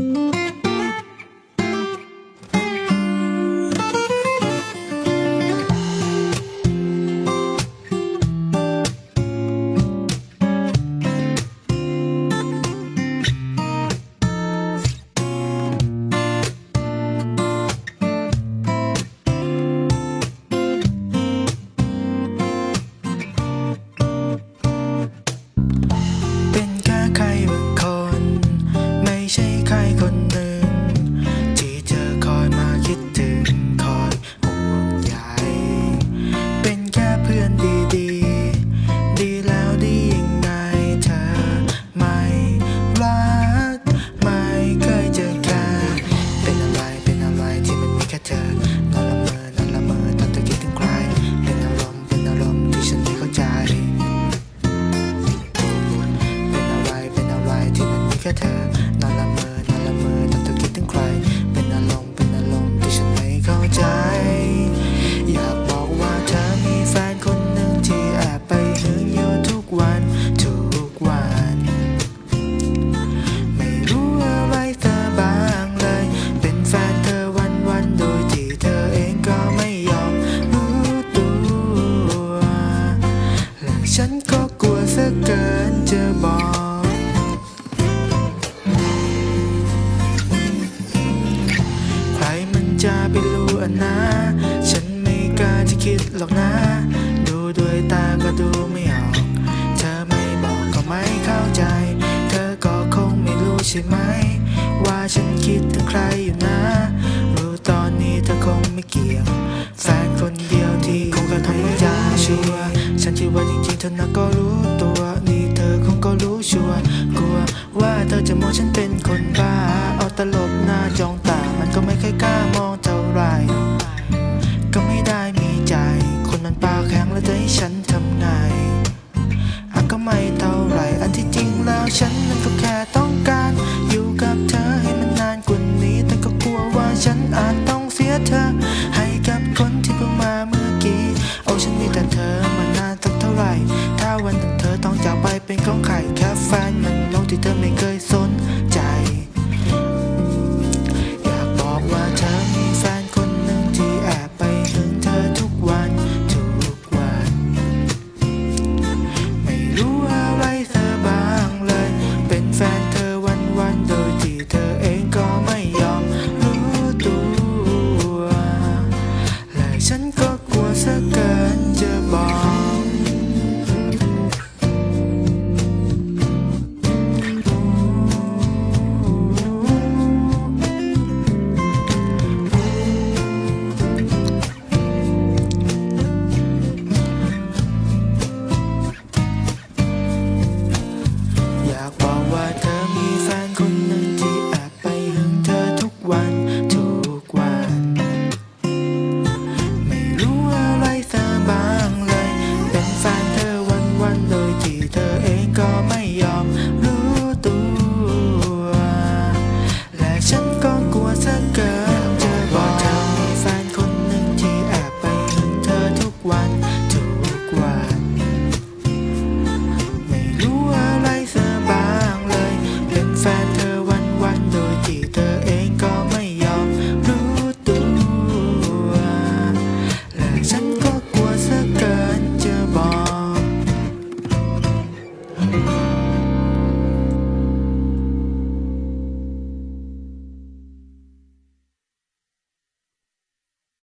Música time. นะ ฉันไม่กล้าจะคิดหรอกนะ ดูด้วยตาก็ดูไม่ออก เธอไม่บอกก็ไม่เข้าใจ เธอก็คงไม่รู้ใช่ไหม ว่าฉันคิดถึงใครอยู่นะ รู้ตอนนี้เธอคงไม่เกี่ยวแฟนคนเดียวที่คงกระทำให้ใจชัวฉันคิดว่าจริงๆเธอนะก็รู้ตัวนี่เธอคงก็รู้ชัวกลัวว่าเธอจะมองฉันเป็นคนบ้า เอาตลบหน้าจองตามันก็ไม่เคยกล้ามองเธ